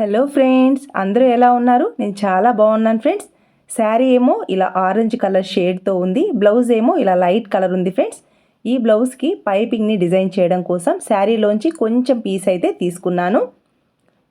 Hello friends అందరూ ఎలా ఉన్నారు? నేను చాలా బాగున్నాను ఫ్రెండ్స్ శారీ ఏమో ఇలా ఆరెంజ్ కలర్ షేడ్తో ఉంది బ్లౌజ్ ఏమో ఇలా లైట్ కలర్ ఉంది ఫ్రెండ్స్ ఈ బ్లౌజ్కి పైపింగ్ని డిజైన్ చేయడం కోసం శారీలోంచి కొంచెం పీస్ అయితే తీసుకున్నాను.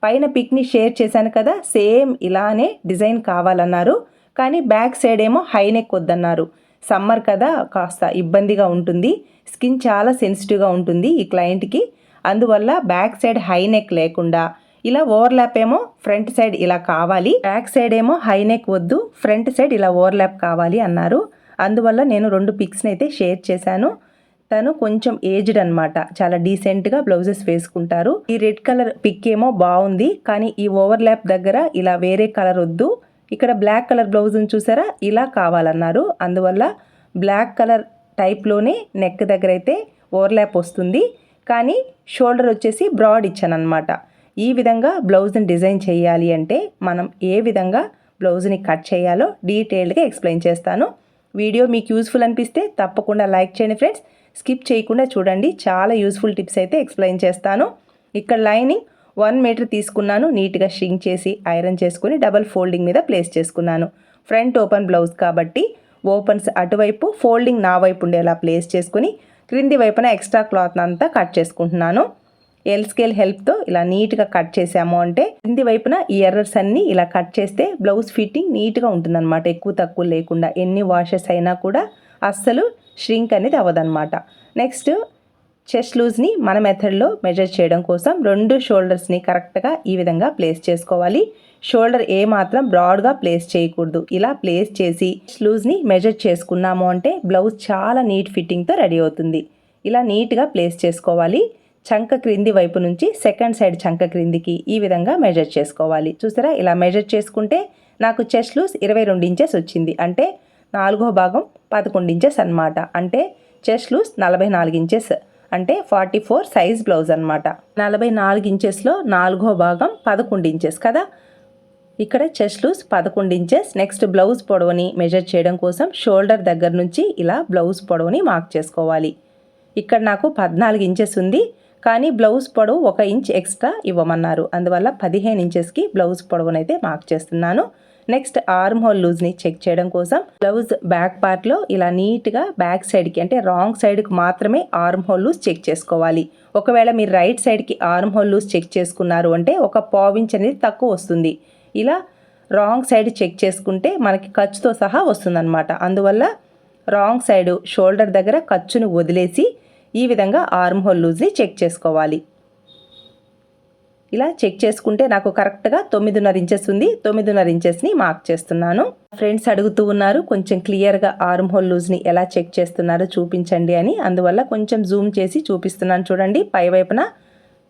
పైన పిక్ని షేర్ చేశాను కదా సేమ్ ఇలానే డిజైన్ కావాలన్నారు. కానీ బ్యాక్ సైడ్ ఏమో హై నెక్ వద్దన్నారు. సమ్మర్ కదా కాస్త ఇబ్బందిగా ఉంటుంది. స్కిన్ చాలా సెన్సిటివ్గా ఉంటుంది ఈ క్లయింట్కి అందువల్ల బ్యాక్ సైడ్ హై నెక్ లేకుండా ఇలా ఓవర్లాప్ ఏమో ఫ్రంట్ సైడ్ ఇలా కావాలి. బ్యాక్ సైడ్ ఏమో హై నెక్ వద్దు. ఫ్రంట్ సైడ్ ఇలా ఓవర్లాప్ కావాలి అన్నారు. అందువల్ల నేను రెండు పిక్స్ని అయితే షేర్ చేశాను. తను కొంచెం ఏజ్డ్ అనమాట చాలా డీసెంట్గా బ్లౌజెస్ వేసుకుంటారు. ఈ రెడ్ కలర్ పిక్ ఏమో బాగుంది. కానీ ఈ ఓవర్లాప్ దగ్గర ఇలా వేరే కలర్ వద్దు. ఇక్కడ బ్లాక్ కలర్ బ్లౌజ్ని చూసారా? ఇలా కావాలన్నారు. అందువల్ల బ్లాక్ కలర్ టైప్లోనే నెక్ దగ్గర అయితే ఓవర్లాప్ వస్తుంది. కానీ షోల్డర్ వచ్చేసి బ్రాడ్ ఇచ్చాను అనమాట ఈ విధంగా బ్లౌజ్ని డిజైన్ చేయాలి అంటే మనం ఏ విధంగా బ్లౌజ్ని కట్ చేయాలో డీటెయిల్డ్గా ఎక్స్ప్లెయిన్ చేస్తాను. వీడియో మీకు యూస్ఫుల్ అనిపిస్తే తప్పకుండా లైక్ చేయండి ఫ్రెండ్స్. స్కిప్ చేయకుండా చూడండి చాలా యూస్ఫుల్ టిప్స్ అయితే ఎక్స్ప్లెయిన్ చేస్తాను. ఇక్కడ లైనింగ్ వన్ మీటర్ తీసుకున్నాను నీట్గా షింక్ చేసి ఐరన్ చేసుకుని డబల్ ఫోల్డింగ్ మీద ప్లేస్ చేసుకున్నాను. ఫ్రంట్ ఓపెన్ బ్లౌజ్ కాబట్టి ఓపెన్స్ అటువైపు ఫోల్డింగ్ నా వైపు ఉండేలా ప్లేస్ చేసుకుని క్రింది వైపున ఎక్స్ట్రా క్లాత్ అంతా కట్ చేసుకుంటున్నాను. ఎల్ స్కేల్ హెల్ప్తో ఇలా నీట్గా కట్ చేసాము అంటే కింది వైపున ఈ ఎర్రర్స్ అన్నీ ఇలా కట్ చేస్తే బ్లౌజ్ ఫిట్టింగ్ నీట్గా ఉంటుందన్నమాట. ఎక్కువ తక్కువ లేకుండా ఎన్ని వాషెస్ అయినా కూడా అస్సలు ష్రింక్ అనేది అవ్వదన్నమాట. నెక్స్ట్ చెస్ట్ లూజ్ని మన మెథడ్లో మెజర్ చేయడం కోసం రెండు షోల్డర్స్ని కరెక్ట్గా ఈ విధంగా ప్లేస్ చేసుకోవాలి. షోల్డర్ ఏ మాత్రం బ్రాడ్గా ప్లేస్ చేయకూడదు. ఇలా ప్లేస్ చేసి లూజ్ని మెజర్ చేసుకున్నాము అంటే బ్లౌజ్ చాలా నీట్ ఫిట్టింగ్తో రెడీ అవుతుంది. ఇలా నీట్గా ప్లేస్ చేసుకోవాలి. చంక క్రింది వైపు నుంచి సెకండ్ సైడ్ చంక క్రిందికి ఈ విధంగా మెజర్ చేసుకోవాలి. చూసారా? ఇలా మెజర్ చేసుకుంటే నాకు చెస్ట్ లూస్ ఇరవై రెండు ఇంచెస్ వచ్చింది. అంటే నాలుగో భాగం పదకొండు ఇంచెస్ అనమాట అంటే చెస్ట్ లూస్ నలభై నాలుగు ఇంచెస్ అంటే ఫార్టీ ఫోర్ సైజ్ బ్లౌజ్ అనమాట నలభై నాలుగు ఇంచెస్లో నాలుగో భాగం పదకొండు ఇంచెస్ కదా? ఇక్కడ చెస్ట్ లూస్ పదకొండు ఇంచెస్ నెక్స్ట్ బ్లౌజ్ పొడవుని మెజర్ చేయడం కోసం షోల్డర్ దగ్గర నుంచి ఇలా బ్లౌజ్ పొడవుని మార్క్ చేసుకోవాలి. ఇక్కడ నాకు పద్నాలుగు ఇంచెస్ ఉంది. కానీ బ్లౌజ్ పొడవు ఒక ఇంచ్ ఎక్స్ట్రా ఇవ్వమన్నారు. అందువల్ల పదిహేను ఇంచెస్కి బ్లౌజ్ పొడవునైతే మార్క్ చేస్తున్నాను. నెక్స్ట్ ఆర్మ్ హోల్ లూజ్ని చెక్ చేయడం కోసం బ్లౌజ్ బ్యాక్ పార్ట్లో ఇలా నీట్గా బ్యాక్ సైడ్కి అంటే రాంగ్ సైడ్కి మాత్రమే ఆర్మ్ హోల్ లూజ్ చెక్ చేసుకోవాలి. ఒకవేళ మీరు రైట్ సైడ్కి ఆర్మ్ హోల్ లూజ్ చెక్ చేసుకున్నారు అంటే ఒక పావించ్ అనేది తక్కువ వస్తుంది. ఇలా రాంగ్ సైడ్ చెక్ చేసుకుంటే మనకి ఖర్చుతో సహా వస్తుందన్నమాట. అందువల్ల రాంగ్ సైడ్ షోల్డర్ దగ్గర ఖర్చును వదిలేసి ఈ విధంగా ఆర్మ్ హోల్ లూజ్ని చెక్ చేసుకోవాలి. ఇలా చెక్ చేసుకుంటే నాకు కరెక్ట్గా తొమ్మిదిన్నర ఇంచెస్ ఉంది. తొమ్మిదిన్నర ఇంచెస్ని మార్క్ చేస్తున్నాను. ఫ్రెండ్స్ అడుగుతూ ఉన్నారు కొంచెం క్లియర్గా ఆర్మ్ హోల్ లూజ్ని ఎలా చెక్ చేస్తున్నారో చూపించండి అని. అందువల్ల కొంచెం జూమ్ చేసి చూపిస్తున్నాను చూడండి. పై వైపున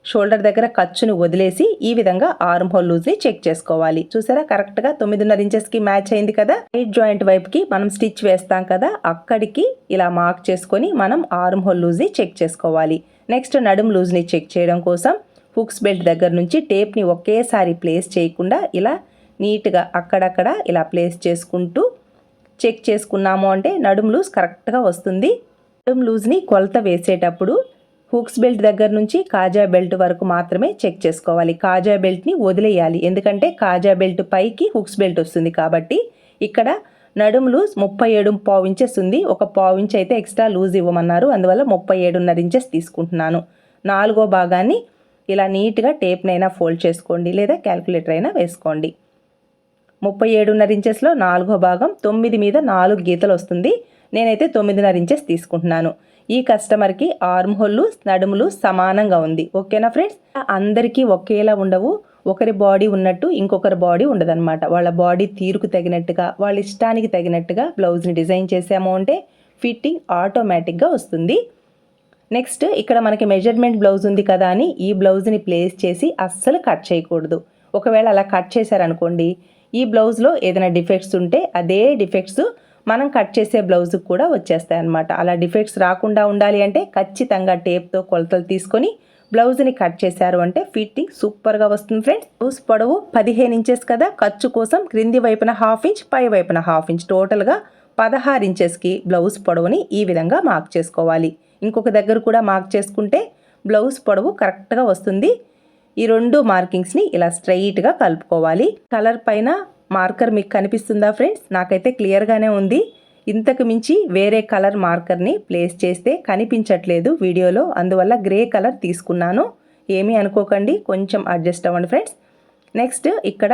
షోల్డర్ దగ్గర ఖర్చును వదిలేసి ఈ విధంగా ఆర్మ్ హోల్ లూజ్ని చెక్ చేసుకోవాలి. చూసారా? కరెక్ట్గా తొమ్మిదిన్నర ఇంచెస్కి మ్యాచ్ అయింది కదా? రైట్ జాయింట్ వైపుకి మనం స్టిచ్ వేస్తాం కదా? అక్కడికి ఇలా మార్క్ చేసుకొని మనం ఆర్మ్ హోల్ లూజ్ని చెక్ చేసుకోవాలి. నెక్స్ట్ నడుం లూజ్ని చెక్ చేయడం కోసం హుక్స్ బెల్ట్ దగ్గర నుంచి టేప్ని ఒకేసారి ప్లేస్ చేయకుండా ఇలా నీట్గా అక్కడక్కడ ఇలా ప్లేస్ చేసుకుంటూ చెక్ చేసుకున్నాము అంటే నడుం లూజ్ కరెక్ట్గా వస్తుంది. నడుం లూజ్ని కొలత వేసేటప్పుడు హుక్స్ బెల్ట్ దగ్గర నుంచి కాజా బెల్ట్ వరకు మాత్రమే చెక్ చేసుకోవాలి. కాజా బెల్ట్ని వదిలేయాలి. ఎందుకంటే కాజా బెల్ట్ పైకి హుక్స్ బెల్ట్ వస్తుంది కాబట్టి ఇక్కడ నడుములు లూజ్ ముప్పై ఏడు పావు ఇంచెస్ ఉంది. ఒక పావు ఇంచ్ అయితే ఎక్స్ట్రా లూజ్ ఇవ్వమన్నారు. అందువల్ల ముప్పై ఏడున్నర ఇంచెస్ తీసుకుంటున్నాను. నాలుగో భాగాన్ని ఇలా నీట్గా టేప్నైనా ఫోల్డ్ చేసుకోండి లేదా క్యాల్కులేటర్ అయినా వేసుకోండి. ముప్పై ఏడున్నర ఇంచెస్లో నాలుగో భాగం తొమ్మిది మీద నాలుగు గీతలు వస్తుంది. నేనైతే తొమ్మిదిన్నర ఇంచెస్ తీసుకుంటున్నాను. ఈ కస్టమర్కి ఆర్మ్ హోల్లు నడుములు సమానంగా ఉంది. ఓకేనా ఫ్రెండ్స్? అందరికీ ఒకేలా ఉండవు. ఒకరి బాడీ ఉన్నట్టు ఇంకొకరి బాడీ ఉండదన్నమాట. వాళ్ళ బాడీ తీరుకు తగినట్టుగా వాళ్ళ ఇష్టానికి తగినట్టుగా బ్లౌజ్ని డిజైన్ చేసాము అంటే ఫిట్టింగ్ ఆటోమేటిక్గా వస్తుంది. నెక్స్ట్ ఇక్కడ మనకి మెజర్మెంట్ బ్లౌజ్ ఉంది కదా అని ఈ బ్లౌజ్ని ప్లేస్ చేసి అస్సలు కట్ చేయకూడదు. ఒకవేళ అలా కట్ చేశారనుకోండి ఈ బ్లౌజ్లో ఏదైనా డిఫెక్ట్స్ ఉంటే అదే డిఫెక్ట్స్ మనం కట్ చేసే బ్లౌజ్కి కూడా వచ్చేస్తాయి అనమాట అలా డిఫెక్ట్స్ రాకుండా ఉండాలి అంటే ఖచ్చితంగా టేప్తో కొలతలు తీసుకొని బ్లౌజ్ని కట్ చేశారు అంటే ఫిట్టింగ్ సూపర్గా వస్తుంది ఫ్రెండ్స్. బ్లౌజ్ పొడవు పదిహేను ఇంచెస్ కదా. ఖర్చు కోసం క్రింది వైపున హాఫ్ ఇంచ్ పై వైపున హాఫ్ ఇంచ్ టోటల్గా పదహారు ఇంచెస్కి బ్లౌజ్ పొడవుని ఈ విధంగా మార్క్ చేసుకోవాలి. ఇంకొక దగ్గర కూడా మార్క్ చేసుకుంటే బ్లౌజ్ పొడవు కరెక్ట్గా వస్తుంది. ఈ రెండు మార్కింగ్స్ని ఇలా స్ట్రైట్గా కలుపుకోవాలి. కలర్ పైన మార్కర్ మీకు కనిపిస్తుందా ఫ్రెండ్స్? నాకైతే క్లియర్గానే ఉంది. ఇంతకు మించి వేరే కలర్ మార్కర్ని ప్లేస్ చేస్తే కనిపించట్లేదు వీడియోలో. అందువల్ల గ్రే కలర్ తీసుకున్నాను. ఏమీ అనుకోకండి కొంచెం అడ్జస్ట్ అవ్వండి ఫ్రెండ్స్. నెక్స్ట్ ఇక్కడ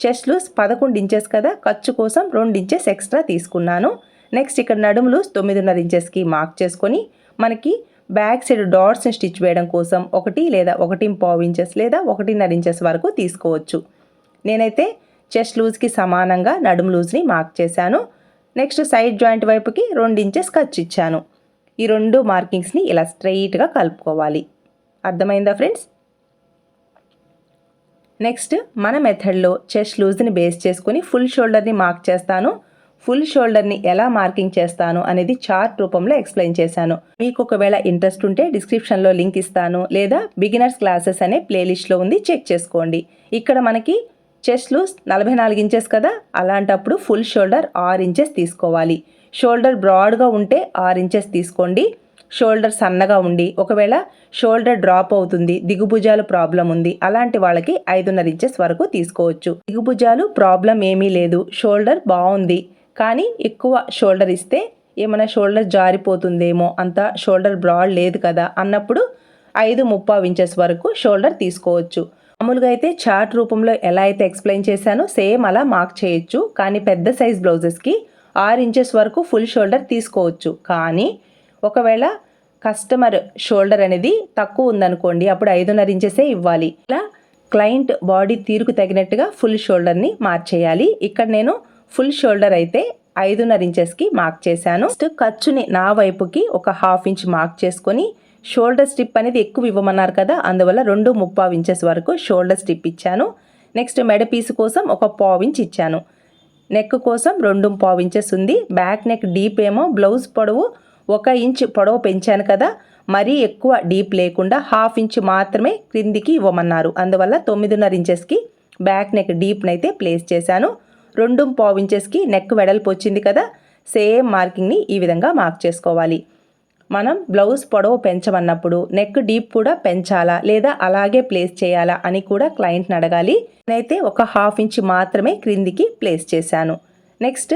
చెస్ట్ లూస్ పదకొండు ఇంచెస్ కదా ఖర్చు కోసం రెండు ఇంచెస్ ఎక్స్ట్రా తీసుకున్నాను. నెక్స్ట్ ఇక్కడ నడుము లూస్ తొమ్మిదిన్నర ఇంచెస్కి మార్క్ చేసుకొని మనకి బ్యాక్ సైడ్ డాట్స్ని స్టిచ్ వేయడం కోసం ఒకటి లేదా ఒకటి పావు ఇంచెస్ లేదా ఒకటిన్నర ఇంచెస్ వరకు తీసుకోవచ్చు. నేనైతే చెస్ట్ లూజ్కి సమానంగా నడుము లూజ్ని మార్క్ చేశాను. నెక్స్ట్ సైడ్ జాయింట్ వైపుకి రెండు ఇంచెస్ ఖర్చు ఇచ్చాను. ఈ రెండు మార్కింగ్స్ని ఇలా స్ట్రైట్గా కలుపుకోవాలి. అర్థమైందా ఫ్రెండ్స్? నెక్స్ట్ మన మెథడ్లో చెస్ట్ లూజ్ని బేస్ చేసుకుని ఫుల్ షోల్డర్ని మార్క్ చేస్తాను. ఫుల్ షోల్డర్ని ఎలా మార్కింగ్ చేస్తాను అనేది చార్ట్ రూపంలో ఎక్స్ప్లెయిన్ చేశాను. మీకు ఒకవేళ ఇంట్రెస్ట్ ఉంటే డిస్క్రిప్షన్లో లింక్ ఇస్తాను. లేదా బిగినర్స్ క్లాసెస్ అనే ప్లేలిస్ట్లో ఉంది చెక్ చేసుకోండి. ఇక్కడ మనకి చెస్ట్ నలభై నాలుగు ఇంచెస్ కదా? అలాంటప్పుడు ఫుల్ షోల్డర్ ఆరు ఇంచెస్ తీసుకోవాలి. షోల్డర్ బ్రాడ్గా ఉంటే ఆరు ఇంచెస్ తీసుకోండి. షోల్డర్ సన్నగా ఉండి ఒకవేళ షోల్డర్ డ్రాప్ అవుతుంది దిగుభుజాలు ప్రాబ్లం ఉంది అలాంటి వాళ్ళకి ఐదున్నర ఇంచెస్ వరకు తీసుకోవచ్చు. దిగుభుజాలు ప్రాబ్లం ఏమీ లేదు షోల్డర్ బాగుంది. కానీ ఎక్కువ షోల్డర్ ఇస్తే ఏమైనా షోల్డర్ జారిపోతుందేమో అంత షోల్డర్ బ్రాడ్ లేదు కదా? అన్నప్పుడు ఐదు ముప్పావు ఇంచెస్ వరకు షోల్డర్ తీసుకోవచ్చు. మామూలుగా అయితే చార్ట్ రూపంలో ఎలా అయితే ఎక్స్ప్లెయిన్ చేశానో సేమ్ అలా మార్క్ చేయొచ్చు. కానీ పెద్ద సైజ్ బ్లౌజెస్కి ఆరు ఇంచెస్ వరకు ఫుల్ షోల్డర్ తీసుకోవచ్చు. కానీ ఒకవేళ కస్టమర్ షోల్డర్ అనేది తక్కువ ఉందనుకోండి అప్పుడు ఐదున్నర ఇంచెసే ఇవ్వాలి. ఇలా క్లయింట్ బాడీ తీరుకు తగినట్టుగా ఫుల్ షోల్డర్ని మార్చేయాలి ఇక్కడ నేను ఫుల్ షోల్డర్ అయితే ఐదున్నర ఇంచెస్కి మార్క్ చేశాను. నెక్స్ట్ ఖర్చుని నా వైపుకి ఒక హాఫ్ ఇంచ్ మార్క్ చేసుకొని షోల్డర్ స్టిప్ అనేది ఎక్కువ ఇవ్వమన్నారు కదా అందువల్ల రెండు ముప్పావు ఇంచెస్ వరకు షోల్డర్ స్టిప్ ఇచ్చాను. నెక్స్ట్ మెడ పీస్ కోసం ఒక పావు ఇంచ్ ఇచ్చాను. నెక్ కోసం రెండు పావు ఇంచెస్ ఉంది. బ్యాక్ నెక్ డీప్ ఏమో బ్లౌజ్ పొడవు ఒక ఇంచ్ పొడవు పెంచాను కదా మరీ ఎక్కువ డీప్ లేకుండా హాఫ్ ఇంచ్ మాత్రమే క్రిందికి ఇవ్వమన్నారు. అందువల్ల తొమ్మిదిన్నర ఇంచెస్కి బ్యాక్ నెక్ డీప్నైతే ప్లేస్ చేశాను. రెండు పావు ఇంచెస్కి నెక్ వెడల్పు వచ్చింది కదా సేమ్ మార్కింగ్ని ఈ విధంగా మార్క్ చేసుకోవాలి. మనం బ్లౌజ్ పొడవు పెంచమన్నప్పుడు నెక్ డీప్ కూడా పెంచాలా లేదా అలాగే ప్లేస్ చేయాలా అని కూడా క్లయింట్ని అడగాలి. నేనైతే ఒక హాఫ్ ఇంచ్ మాత్రమే క్రిందికి ప్లేస్ చేశాను. నెక్స్ట్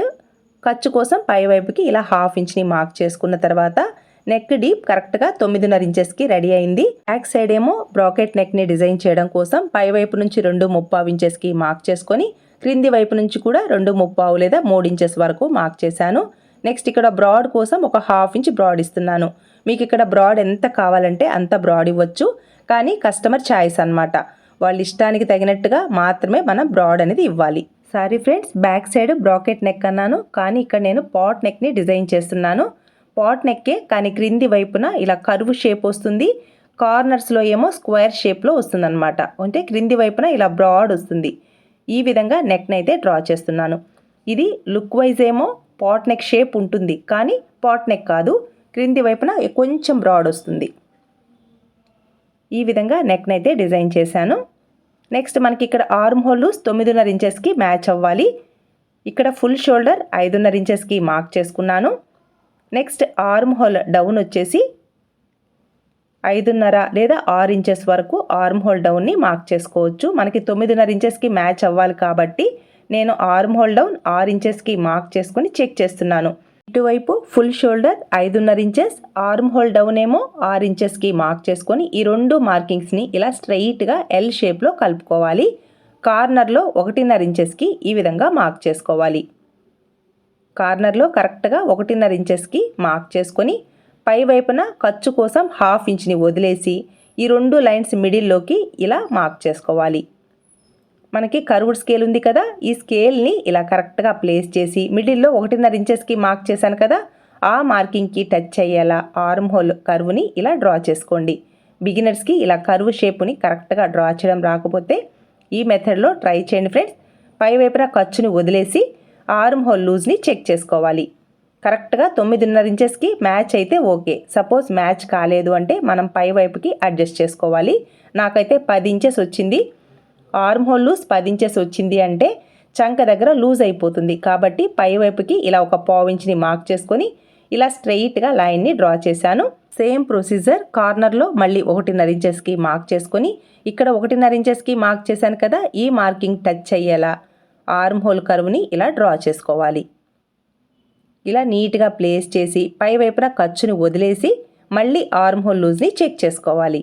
ఖర్చు కోసం పై వైపుకి ఇలా హాఫ్ ఇంచ్ని మార్క్ చేసుకున్న తర్వాత నెక్ డీప్ కరెక్ట్గా తొమ్మిదిన్నర ఇంచెస్కి రెడీ అయింది. బ్యాక్ సైడ్ ఏమో బ్రాకెట్ నెక్ని డిజైన్ చేయడం కోసం పై వైపు నుంచి రెండు ముప్పావు ఇంచెస్కి మార్క్ చేసుకొని క్రింది వైపు నుంచి కూడా రెండు ముప్పావు లేదా మూడు ఇంచెస్ వరకు మార్క్ చేశాను. నెక్స్ట్ ఇక్కడ బ్రాడ్ కోసం ఒక హాఫ్ ఇంచ్ బ్రాడ్ ఇస్తున్నాను. మీకు ఇక్కడ బ్రాడ్ ఎంత కావాలంటే అంత బ్రాడ్ ఇవ్వచ్చు. కానీ కస్టమర్ ఛాయిస్ అనమాట వాళ్ళ ఇష్టానికి తగినట్టుగా మాత్రమే మనం బ్రాడ్ అనేది ఇవ్వాలి. Sorry friends back side bracket neck అన్నాను. కానీ ఇక్కడ నేను పాట్ నెక్ని డిజైన్ చేస్తున్నాను. పాట్ నెక్కే కానీ క్రింది వైపున ఇలా కరువు షేప్ వస్తుంది. కార్నర్స్లో ఏమో స్క్వేర్ షేప్లో వస్తుందన్నమాట. అంటే క్రింది వైపున ఇలా బ్రాడ్ వస్తుంది. ఈ విధంగా నెక్ని అయితే డ్రా చేస్తున్నాను. ఇది లుక్ వైజ్ ఏమో పాట్ నెక్ షేప్ ఉంటుంది. కానీ పాట్ నెక్ కాదు. క్రింది వైపున కొంచెం బ్రాడ్ వస్తుంది. ఈ విధంగా నెక్ని అయితే డిజైన్ చేశాను. నెక్స్ట్ మనకి ఇక్కడ ఆర్మ్ హోల్ తొమ్మిదిన్నర ఇంచెస్కి మ్యాచ్ అవ్వాలి. ఇక్కడ ఫుల్ షోల్డర్ ఐదున్నర ఇంచెస్కి మార్క్ చేసుకున్నాను. నెక్స్ట్ ఆర్మ్ హోల్ డౌన్ వచ్చేసి ఐదున్నర లేదా ఆరు ఇంచెస్ వరకు ఆర్మ్ హోల్ డౌన్ని మార్క్ చేసుకోవచ్చు. మనకి తొమ్మిదిన్నర ఇంచెస్కి మ్యాచ్ అవ్వాలి కాబట్టి నేను ఆర్మ్ హోల్ డౌన్ ఆరు ఇంచెస్కి మార్క్ చేసుకుని చెక్ చేస్తున్నాను. ఇటువైపు ఫుల్ షోల్డర్ ఐదున్నర ఇంచెస్ ఆర్మ్ హోల్ డౌన్ ఏమో ఆరు ఇంచెస్కి మార్క్ చేసుకొని ఈ రెండు మార్కింగ్స్ని ఇలా స్ట్రైట్గా ఎల్ షేప్లో కలుపుకోవాలి. కార్నర్లో ఒకటిన్నర ఇంచెస్కి ఈ విధంగా మార్క్ చేసుకోవాలి. కార్నర్లో కరెక్ట్గా ఒకటిన్నర ఇంచెస్కి మార్క్ చేసుకొని పై వైపున ఖర్చు కోసం హాఫ్ ఇంచ్ని వదిలేసి ఈ రెండు లైన్స్ మిడిల్లోకి ఇలా మార్క్ చేసుకోవాలి. మనకి కర్వ్డ్ స్కేల్ ఉంది కదా ఈ స్కేల్ని ఇలా కరెక్ట్గా ప్లేస్ చేసి మిడిల్లో ఒకటిన్నర ఇంచెస్కి మార్క్ చేశాను కదా ఆ మార్కింగ్కి టచ్ అయ్యేలా ఆర్మ్ హోల్ కర్వ్ని ఇలా డ్రా చేసుకోండి. బిగినర్స్కి ఇలా కర్వ్ షేప్ని కరెక్ట్గా డ్రా చేయడం రాకపోతే ఈ మెథడ్లో ట్రై చేయండి ఫ్రెండ్స్. పై వైపున ఖర్చుని వదిలేసి ఆర్మ్ హోల్ లూజ్ని చెక్ చేసుకోవాలి. కరెక్ట్గా తొమ్మిదిన్నర ఇంచెస్కి మ్యాచ్ అయితే ఓకే. సపోజ్ మ్యాచ్ కాలేదు అంటే మనం పై వైపుకి అడ్జస్ట్ చేసుకోవాలి. నాకైతే పది ఇంచెస్ వచ్చింది. ఆర్మ్ హోల్ లూజ్ పది ఇంచెస్ వచ్చింది అంటే చంక దగ్గర లూజ్ అయిపోతుంది. కాబట్టి పై వైపుకి ఇలా ఒక పావించిని మార్క్ చేసుకొని ఇలా స్ట్రెయిట్గా లైన్ని డ్రా చేశాను. సేమ్ ప్రొసీజర్ కార్నర్లో మళ్ళీ ఒకటిన్నర ఇంచెస్కి మార్క్ చేసుకొని ఇక్కడ ఒకటిన్నర ఇంచెస్కి మార్క్ చేశాను కదా ఈ మార్కింగ్ టచ్ అయ్యేలా ఆర్మ్ హోల్ కరువుని ఇలా డ్రా చేసుకోవాలి. ఇలా నీట్గా ప్లేస్ చేసి పై వైపున ఖర్చుని వదిలేసి మళ్ళీ ఆర్మ్ హోల్ లూజ్ని చెక్ చేసుకోవాలి.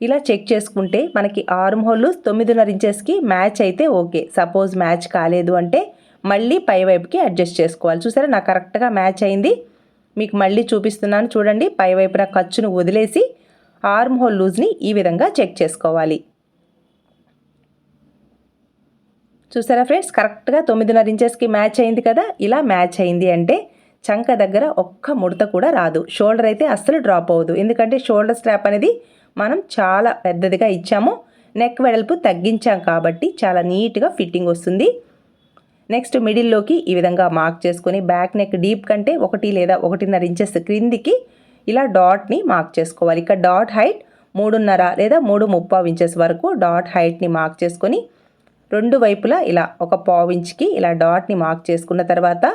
ఇలా చెక్ చేసుకుంటే మనకి ఆర్మ్ హోల్ లూజ్ తొమ్మిదిన్నర ఇంచెస్కి మ్యాచ్ అయితే ఓకే. సపోజ్ మ్యాచ్ కాలేదు అంటే మళ్ళీ పై వైపుకి అడ్జస్ట్ చేసుకోవాలి. చూసారా నాకు కరెక్ట్గా మ్యాచ్ అయింది? మీకు మళ్ళీ చూపిస్తున్నాను చూడండి. పై వైపున ఖర్చును వదిలేసి ఆర్మ్ హోల్ లూజ్ని ఈ విధంగా చెక్ చేసుకోవాలి. చూసారా ఫ్రెండ్స్? కరెక్ట్గా తొమ్మిదిన్నర ఇంచెస్కి మ్యాచ్ అయింది కదా? ఇలా మ్యాచ్ అయింది అంటే చంక దగ్గర ఒక్క ముడత కూడా రాదు. షోల్డర్ అయితే అస్సలు డ్రాప్ అవ్వదు. ఎందుకంటే షోల్డర్ స్ట్రాప్ అనేది మనం చాలా పెద్దదిగా ఇచ్చాము. నెక్ వెడల్పు తగ్గించాం కాబట్టి చాలా నీట్గా ఫిట్టింగ్ వస్తుంది. నెక్స్ట్ మిడిల్లోకి ఈ విధంగా మార్క్ చేసుకొని బ్యాక్ నెక్ డీప్ కంటే ఒకటి లేదా ఒకటిన్నర ఇంచెస్ క్రిందికి ఇలా డాట్ని మార్క్ చేసుకోవాలి. ఇక డాట్ హైట్ మూడున్నర లేదా మూడు ముప్పావు ఇంచెస్ వరకు డాట్ హైట్ని మార్క్ చేసుకొని రెండు వైపులా ఇలా ఒక పావు ఇంచ్కి ఇలా డాట్ని మార్క్ చేసుకున్న తర్వాత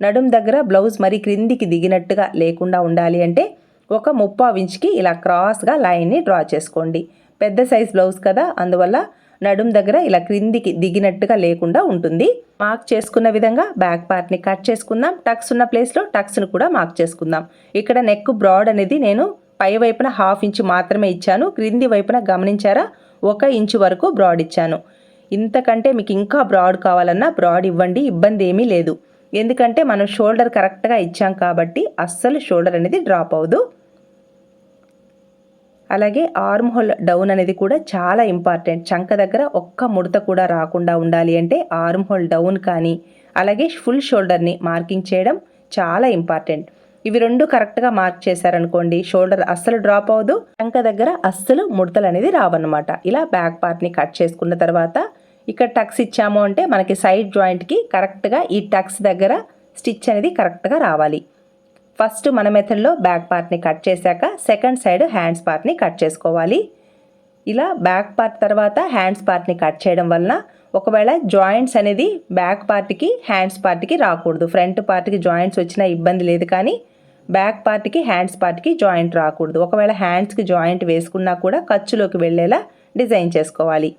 నడుం దగ్గర బ్లౌజ్ మరి క్రిందికి దిగినట్టుగా లేకుండా ఉండాలి అంటే ఒక ముప్పావు ఇంచ్కి ఇలా క్రాస్గా లైన్ని డ్రా చేసుకోండి. పెద్ద సైజ్ బ్లౌజ్ కదా అందువల్ల నడుం దగ్గర ఇలా క్రిందికి దిగినట్టుగా లేకుండా ఉంటుంది. మార్క్ చేసుకున్న విధంగా బ్యాక్ పార్ట్ని కట్ చేసుకుందాం. టక్స్ ఉన్న ప్లేస్లో టక్స్ను కూడా మార్క్ చేసుకుందాం. ఇక్కడ నెక్ బ్రాడ్ అనేది నేను పై వైపున హాఫ్ ఇంచ్ మాత్రమే ఇచ్చాను. క్రింది వైపున గమనించారా? ఒక ఇంచు వరకు బ్రాడ్ ఇచ్చాను. ఇంతకంటే మీకు ఇంకా బ్రాడ్ కావాలన్నా బ్రాడ్ ఇవ్వండి ఇబ్బంది ఏమీ లేదు. ఎందుకంటే మనం షోల్డర్ కరెక్ట్గా ఇచ్చాం కాబట్టి అస్సలు షోల్డర్ అనేది డ్రాప్ అవ్వదు. అలాగే ఆర్మ్ హోల్ డౌన్ అనేది కూడా చాలా ఇంపార్టెంట్. చంక దగ్గర ఒక్క ముడత కూడా రాకుండా ఉండాలి అంటే ఆర్మ్ హోల్ డౌన్ కానీ అలాగే ఫుల్ షోల్డర్ని మార్కింగ్ చేయడం చాలా ఇంపార్టెంట్. ఇవి రెండు కరెక్ట్గా మార్క్ చేశారనుకోండి షోల్డర్ అస్సలు డ్రాప్ అవ్వదు చంక దగ్గర అస్సలు ముడతలు అనేది రావన్నమాట. ఇలా బ్యాక్ పార్ట్ని కట్ చేసుకున్న తర్వాత ఇక్కడ టక్స్ ఇచ్చాము అంటే మనకి సైడ్ జాయింట్కి కరెక్ట్గా ఈ టక్స్ దగ్గర స్టిచ్ అనేది కరెక్ట్గా రావాలి. ఫస్ట్ మన మెథడ్లో బ్యాక్ పార్ట్ని కట్ చేశాక సెకండ్ సైడ్ హ్యాండ్స్ పార్ట్ని కట్ చేసుకోవాలి. ఇలా బ్యాక్ పార్ట్ తర్వాత హ్యాండ్స్ పార్ట్ని కట్ చేయడం వలన ఒకవేళ జాయింట్స్ అనేది బ్యాక్ పార్ట్కి హ్యాండ్స్ పార్ట్కి రాకూడదు. ఫ్రంట్ పార్ట్కి జాయింట్స్ వచ్చినా ఇబ్బంది లేదు కానీ బ్యాక్ పార్ట్కి హ్యాండ్స్ పార్ట్కి జాయింట్ రాకూడదు. ఒకవేళ హ్యాండ్స్కి జాయింట్ వేసుకున్నా కూడా ఖర్చులోకి వెళ్ళేలా డిజైన్ చేసుకోవాలి.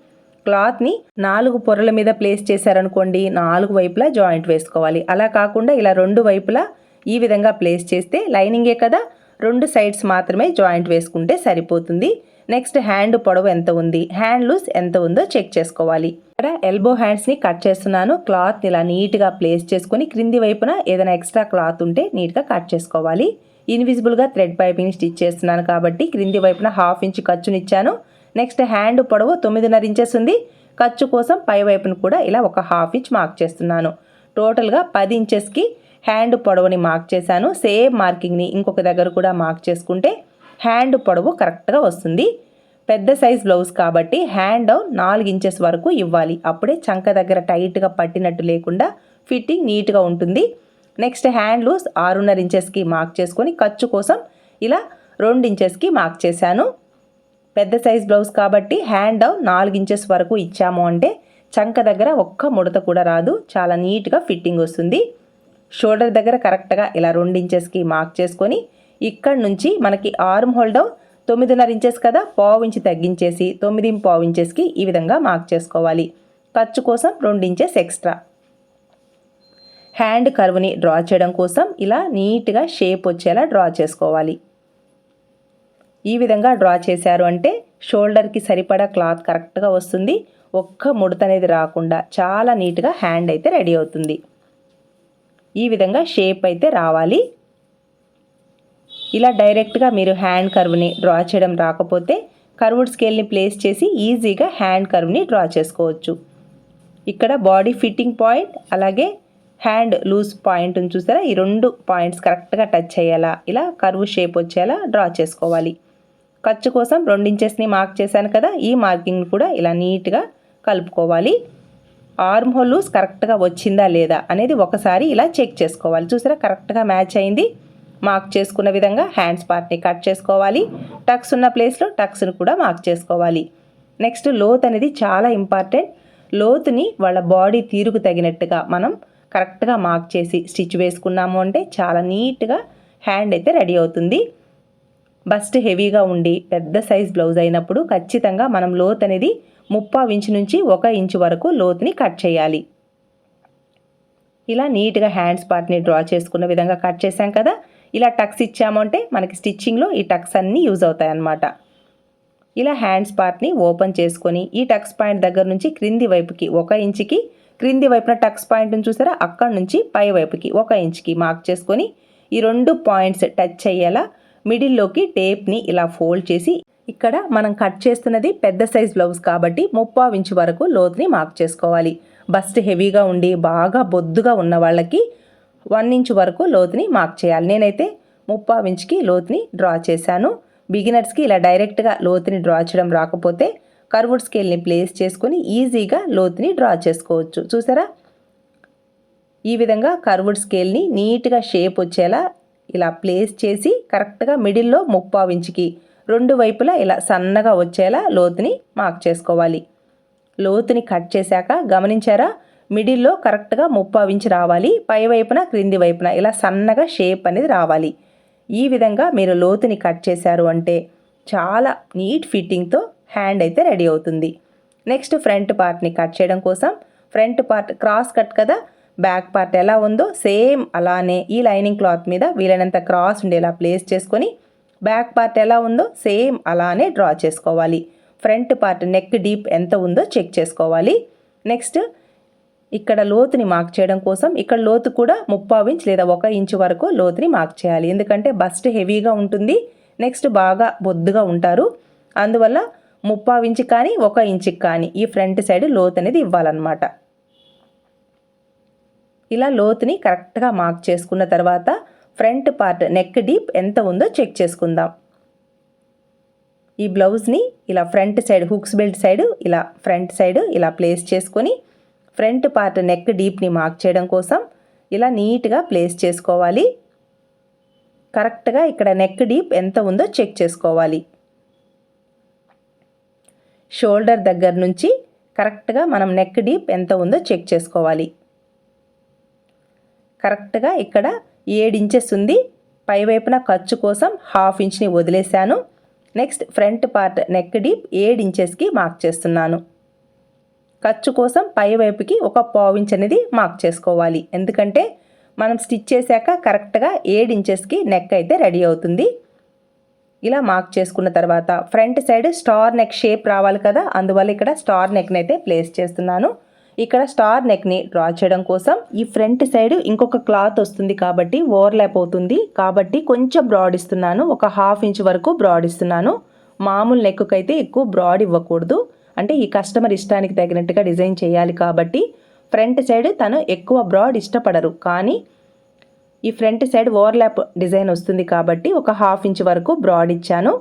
క్లాత్ని నాలుగు పొరల మీద ప్లేస్ చేశారనుకోండి నాలుగు వైపులా జాయింట్ వేసుకోవాలి. అలా కాకుండా ఇలా రెండు వైపులా ఈ విధంగా ప్లేస్ చేస్తే లైనింగే కదా? రెండు సైడ్స్ మాత్రమే జాయింట్ వేసుకుంటే సరిపోతుంది. నెక్స్ట్ హ్యాండ్ పొడవు ఎంత ఉంది? హ్యాండ్ లూస్ ఎంత ఉందో చెక్ చేసుకోవాలి. ఇక్కడ ఎల్బో హ్యాండ్స్ని కట్ చేస్తున్నాను. క్లాత్ ఇలా నీట్గా ప్లేస్ చేసుకొని క్రింది వైపున ఏదైనా ఎక్స్ట్రా క్లాత్ ఉంటే నీట్గా కట్ చేసుకోవాలి. ఇన్విజిబుల్గా థ్రెడ్ పైపింగ్ స్టిచ్ చేస్తున్నాను కాబట్టి క్రింది వైపున హాఫ్ ఇంచ్ ఖర్చునిచ్చాను నెక్స్ట్ హ్యాండ్ పొడవు తొమ్మిదిన్నర ఇంచెస్ ఉంది. ఖర్చు కోసం పై వైపును కూడా ఇలా ఒక హాఫ్ ఇంచ్ మార్క్ చేస్తున్నాను. టోటల్గా పది ఇంచెస్కి హ్యాండ్ పొడవుని మార్క్ చేశాను. సేమ్ మార్కింగ్ని ఇంకొక దగ్గర కూడా మార్క్ చేసుకుంటే హ్యాండ్ పొడవు కరెక్ట్గా వస్తుంది. పెద్ద సైజ్ బ్లౌజ్ కాబట్టి హ్యాండ్ నాలుగు ఇంచెస్ వరకు ఇవ్వాలి. అప్పుడే చంక దగ్గర టైట్గా పట్టినట్టు లేకుండా ఫిట్టింగ్ నీట్గా ఉంటుంది. నెక్స్ట్ హ్యాండ్ లూస్ ఆరున్నర ఇంచెస్కి మార్క్ చేసుకొని ఖర్చు కోసం ఇలా రెండు ఇంచెస్కి మార్క్ చేశాను. పెద్ద సైజ్ బ్లౌజ్ కాబట్టి హ్యాండ్ డౌన్ నాలుగు ఇంచెస్ వరకు ఇచ్చాము అంటే చంక దగ్గర ఒక్క ముడత కూడా రాదు. చాలా నీట్గా ఫిట్టింగ్ వస్తుంది. షోల్డర్ దగ్గర కరెక్ట్గా ఇలా రెండు ఇంచెస్కి మార్క్ చేసుకొని ఇక్కడ నుంచి మనకి ఆర్మ్ హోల్డర్ తొమ్మిదిన్నర ఇంచెస్ కదా పావు ఇంచు తగ్గించేసి తొమ్మిది పావు ఇంచెస్కి ఈ విధంగా మార్క్ చేసుకోవాలి. ఖర్చు కోసం రెండు ఇంచెస్ ఎక్స్ట్రా. హ్యాండ్ కర్వ్ని డ్రా చేయడం కోసం ఇలా నీట్గా షేప్ వచ్చేలా డ్రా చేసుకోవాలి. ఈ విధంగా డ్రా చేశారు అంటే షోల్డర్కి సరిపడా క్లాత్ కరెక్ట్గా వస్తుంది. ఒక్క ముడత అనేది రాకుండా చాలా నీట్గా హ్యాండ్ అయితే రెడీ అవుతుంది. ఈ విధంగా షేప్ అయితే రావాలి. ఇలా డైరెక్ట్గా మీరు హ్యాండ్ కర్వ్ని డ్రా చేయడం రాకపోతే కర్వ్డ్ స్కేల్ని ప్లేస్ చేసి ఈజీగా హ్యాండ్ కర్వ్ని డ్రా చేసుకోవచ్చు. ఇక్కడ బాడీ ఫిట్టింగ్ పాయింట్ అలాగే హ్యాండ్ లూజ్ పాయింట్ చూసారా? ఈ రెండు పాయింట్స్ కరెక్ట్గా టచ్ అయ్యేలా ఇలా కర్వ్ షేప్ వచ్చేలా డ్రా చేసుకోవాలి. ఖర్చు కోసం రెండించెస్ని మార్క్ చేశాను కదా ఈ మార్కింగ్ కూడా ఇలా నీట్గా కలుపుకోవాలి. ఆర్మ్ హోల్ కరెక్ట్గా వచ్చిందా లేదా అనేది ఒకసారి ఇలా చెక్ చేసుకోవాలి. చూసారా? కరెక్ట్గా మ్యాచ్ అయింది. మార్క్ చేసుకున్న విధంగా హ్యాండ్స్ పార్ట్ని కట్ చేసుకోవాలి. టక్స్ ఉన్న ప్లేస్లో టక్స్ని కూడా మార్క్ చేసుకోవాలి. నెక్స్ట్ లోత్ అనేది చాలా ఇంపార్టెంట్. లోతుని వాళ్ళ బాడీ తీరుకు తగినట్టుగా మనం కరెక్ట్గా మార్క్ చేసి స్టిచ్ వేసుకున్నాము అంటే చాలా నీట్గా హ్యాండ్ అయితే రెడీ అవుతుంది. బస్ట్ హెవీగా ఉండి పెద్ద సైజ్ బ్లౌజ్ అయినప్పుడు ఖచ్చితంగా మనం లోత్ అనేది ముప్పావు ఇంచు నుంచి ఒక ఇంచు వరకు లోతుని కట్ చేయాలి. ఇలా నీట్గా హ్యాండ్స్ పార్ట్ని డ్రా చేసుకున్న విధంగా కట్ చేసాం కదా? ఇలా టక్స్ ఇచ్చామంటే మనకి స్టిచ్చింగ్లో ఈ టక్స్ అన్నీ యూజ్ అవుతాయి అన్నమాట ఇలా హ్యాండ్స్ పార్ట్ని ఓపెన్ చేసుకొని ఈ టక్స్ పాయింట్ దగ్గర నుంచి క్రింది వైపుకి ఒక ఇంచుకి క్రింది వైపున టక్స్ పాయింట్ని చూసారా? అక్కడ నుంచి పై వైపుకి ఒక ఇంచుకి మార్క్ చేసుకొని ఈ రెండు పాయింట్స్ టచ్ అయ్యేలా మిడిల్లోకి టేప్ని ఇలా ఫోల్డ్ చేసి ఇక్కడ మనం కట్ చేస్తున్నది పెద్ద సైజ్ బ్లౌజ్ కాబట్టి ముప్పావు ఇంచు వరకు లోతుని మార్క్ చేసుకోవాలి. బస్ట్ హెవీగా ఉండి బాగా బొద్దుగా ఉన్న వాళ్ళకి వన్ ఇంచ్ వరకు లోతుని మార్క్ చేయాలి. నేనైతే ముప్పావు ఇంచుకి లోతుని డ్రా చేశాను. బిగినర్స్కి ఇలా డైరెక్ట్గా లోతుని డ్రా చేయడం రాకపోతే కర్వుడ్ స్కేల్ని ప్లేస్ చేసుకొని ఈజీగా లోతుని డ్రా చేసుకోవచ్చు. చూసారా? ఈ విధంగా కర్వుడ్ స్కేల్ని నీట్గా షేప్ వచ్చేలా ఇలా ప్లేస్ చేసి కరెక్ట్గా మిడిల్లో ముప్పావు ఇంచుకి రెండు వైపులా ఇలా సన్నగా వచ్చేలా లోతుని మార్క్ చేసుకోవాలి. లోతుని కట్ చేశాక గమనించారా? మిడిల్లో కరెక్ట్గా ముప్పావు ఇంచు రావాలి. పై వైపున క్రింది వైపున ఇలా సన్నగా షేప్ అనేది రావాలి. ఈ విధంగా మీరు లోతుని కట్ చేశారు అంటే చాలా నీట్ ఫిట్టింగ్తో హ్యాండ్ అయితే రెడీ అవుతుంది. నెక్స్ట్ ఫ్రంట్ పార్ట్ని కట్ చేయడం కోసం ఫ్రంట్ పార్ట్ క్రాస్ కట్ కదా? బ్యాక్ పార్ట్ ఎలా ఉందో సేమ్ అలానే ఈ లైనింగ్ క్లాత్ మీద వీలైనంత క్రాస్ ఉండేలా ప్లేస్ చేసుకొని బ్యాక్ పార్ట్ ఎలా ఉందో సేమ్ అలానే డ్రా చేసుకోవాలి. ఫ్రంట్ పార్ట్ నెక్ డీప్ ఎంత ఉందో చెక్ చేసుకోవాలి. నెక్స్ట్ ఇక్కడ లోతుని మార్క్ చేయడం కోసం ఇక్కడ లోతు కూడా ముప్పావు ఇంచ్ లేదా ఒక ఇంచు వరకు లోతుని మార్క్ చేయాలి. ఎందుకంటే బస్ట్ హెవీగా ఉంటుంది. నెక్స్ట్ బాగా బొద్దుగా ఉంటారు. అందువల్ల ముప్పావు ఇంచు కానీ ఒక ఇంచుకి కానీ ఈ ఫ్రంట్ సైడ్ లోతు అనేది ఇవ్వాలన్నమాట. ఇలా లోతుని కరెక్ట్గా మార్క్ చేసుకున్న తర్వాత ఫ్రంట్ పార్ట్ నెక్ డీప్ ఎంత ఉందో చెక్ చేసుకుందాం. ఈ బ్లౌజ్ని ఇలా front side hooks belt side ఇలా ఫ్రంట్ సైడ్ ఇలా ప్లేస్ చేసుకొని ఫ్రంట్ పార్ట్ నెక్ డీప్ని మార్క్ చేయడం కోసం ఇలా నీట్గా ప్లేస్ చేసుకోవాలి. కరెక్ట్గా ఇక్కడ నెక్ డీప్ ఎంత ఉందో చెక్ చేసుకోవాలి. షోల్డర్ దగ్గర నుంచి కరెక్ట్గా మనం నెక్ డీప్ ఎంత ఉందో చెక్ చేసుకోవాలి. కరెక్ట్గా ఇక్కడ ఇంచెస్ ఉంది. పైవైపున ఖర్చు కోసం హాఫ్ ఇంచ్ని వదిలేశాను. Next front part neck deep ఏడు ఇంచెస్కి మార్క్ చేస్తున్నాను. ఖర్చు కోసం పై వైపుకి ఒక పావు ఇంచ్ అనేది మార్క్ చేసుకోవాలి. ఎందుకంటే మనం స్టిచ్ చేశాక కరెక్ట్గా ఏడు ఇంచెస్కి నెక్ అయితే రెడీ అవుతుంది. ఇలా మార్క్ చేసుకున్న తర్వాత front side star neck shape రావాలి కదా అందువల్ల ఇక్కడ స్టార్ నెక్ని అయితే ప్లేస్ చేస్తున్నాను. ఇక్కడ స్టార్ నెక్ని డ్రా చేయడం కోసం ఈ ఫ్రంట్ సైడ్ ఇంకొక క్లాత్ వస్తుంది కాబట్టి ఓవర్లాప్ అవుతుంది. కాబట్టి కొంచెం బ్రాడ్ ఇస్తున్నాను. ఒక హాఫ్ ఇంచ్ వరకు బ్రాడ్ ఇస్తున్నాను. మామూలు నెక్కు అయితే ఎక్కువ బ్రాడ్ ఇవ్వకూడదు. అంటే ఈ కస్టమర్ ఇష్టానికి తగినట్టుగా డిజైన్ చేయాలి కాబట్టి ఫ్రంట్ సైడ్ తను ఎక్కువ బ్రాడ్ ఇష్టపడరు. కానీ ఈ ఫ్రంట్ సైడ్ ఓవర్లాప్ డిజైన్ వస్తుంది కాబట్టి ఒక హాఫ్ ఇంచ్ వరకు బ్రాడ్ ఇచ్చాను.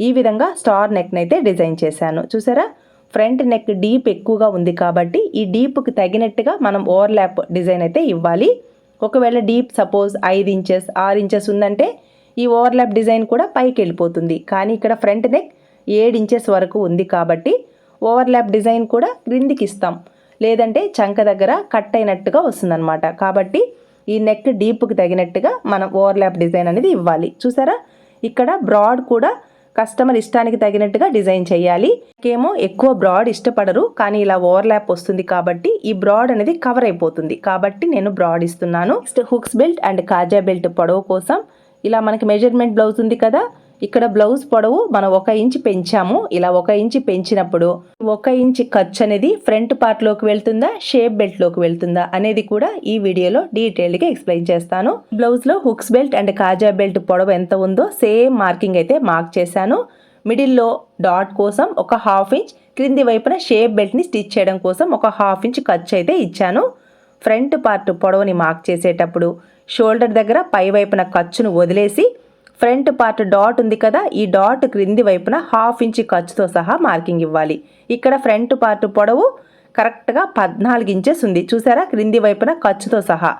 ఈ విధంగా స్టార్ నెక్ని అయితే డిజైన్ చేశాను. చూసారా? ఫ్రంట్ నెక్ డీప్ ఎక్కువగా ఉంది కాబట్టి ఈ డీప్కి తగినట్టుగా మనం ఓవర్లాప్ డిజైన్ అయితే ఇవ్వాలి. ఒకవేళ డీప్ సపోజ్ ఐదు ఇంచెస్ ఆరు ఇంచెస్ ఉందంటే ఈ ఓవర్లాప్ డిజైన్ కూడా పైకి వెళ్ళిపోతుంది. కానీ ఇక్కడ ఫ్రంట్ నెక్ ఏడు ఇంచెస్ వరకు ఉంది కాబట్టి ఓవర్లాప్ డిజైన్ కూడా క్రిందికి ఇస్తాం. లేదంటే చంక దగ్గర కట్ అయినట్టుగా వస్తుందన్నమాట. కాబట్టి ఈ నెక్ డీప్కి తగినట్టుగా మనం ఓవర్లాప్ డిజైన్ అనేది ఇవ్వాలి. చూసారా? ఇక్కడ బ్రాడ్ కూడా కస్టమర్ ఇష్టానికి తగినట్టుగా డిజైన్ చేయాలి. ఇంకేమో ఎక్కువ బ్రాడ్ ఇష్టపడరు కానీ ఇలా ఓవర్లాప్ వస్తుంది కాబట్టి ఈ బ్రాడ్ అనేది కవర్ అయిపోతుంది. కాబట్టి నేను బ్రాడ్ ఇస్తున్నాను. నెక్స్ట్ హుక్స్ బెల్ట్ అండ్ కాజా బెల్ట్ పొడవు కోసం. ఇలా మనకి మెజర్మెంట్ బ్లౌజ్ ఉంది కదా ఇక్కడ బ్లౌజ్ పొడవు మనం ఒక ఇంచ్ పెంచాము. ఇలా ఒక ఇంచ్ పెంచినప్పుడు ఒక ఇంచ్ ఖర్చు అనేది ఫ్రంట్ పార్ట్లోకి వెళ్తుందా షేప్ బెల్ట్లోకి వెళ్తుందా అనేది కూడా ఈ వీడియోలో డీటెయిల్డ్గా ఎక్స్ప్లెయిన్ చేస్తాను. బ్లౌజ్లో హుక్స్ బెల్ట్ అండ్ కాజా బెల్ట్ పొడవు ఎంత ఉందో సేమ్ మార్కింగ్ అయితే మార్క్ చేశాను. మిడిల్లో డాట్ కోసం ఒక హాఫ్ ఇంచ్ క్రింది వైపున షేప్ బెల్ట్ని స్టిచ్ చేయడం కోసం ఒక హాఫ్ ఇంచ్ ఖర్చు అయితే ఇచ్చాను. ఫ్రంట్ పార్ట్ పొడవుని మార్క్ చేసేటప్పుడు షోల్డర్ దగ్గర పై వైపున ఖర్చును వదిలేసి ఫ్రంట్ పార్ట్ డాట్ ఉంది కదా ఈ డాట్ క్రింది వైపున హాఫ్ ఇంచ్ ఖర్చుతో సహా మార్కింగ్ ఇవ్వాలి. ఇక్కడ ఫ్రంట్ పార్ట్ పొడవు కరెక్ట్గా పద్నాలుగు ఇంచెస్ ఉంది. చూసారా? క్రింది వైపున ఖర్చుతో సహా.